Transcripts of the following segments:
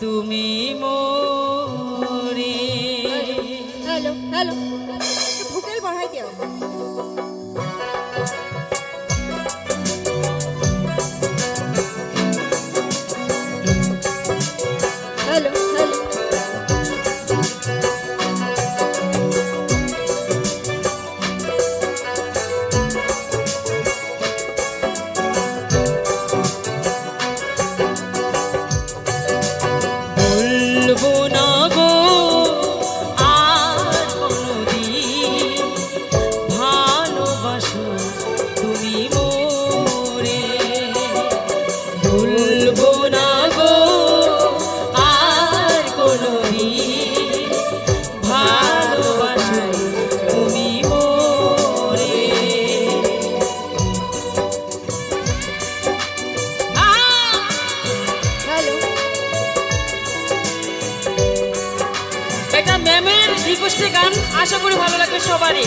তুমি মোরে। Hello hello. ভুকেল বাড়াই দেওয়া গান আশা করি ভালো লাগবে সবারই।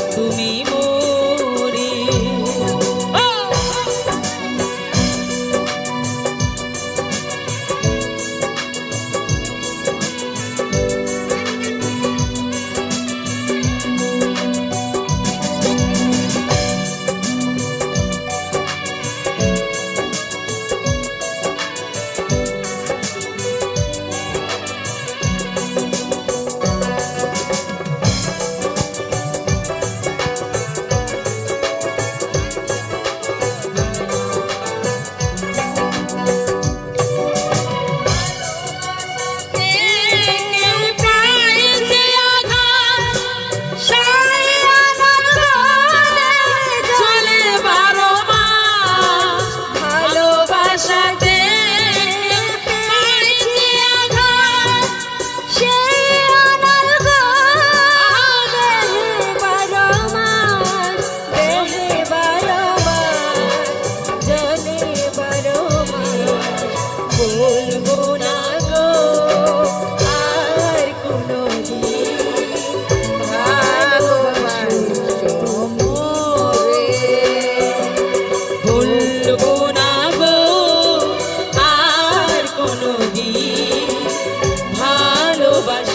ভালোবাসো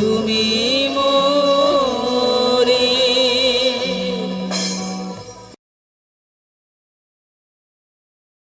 তুমি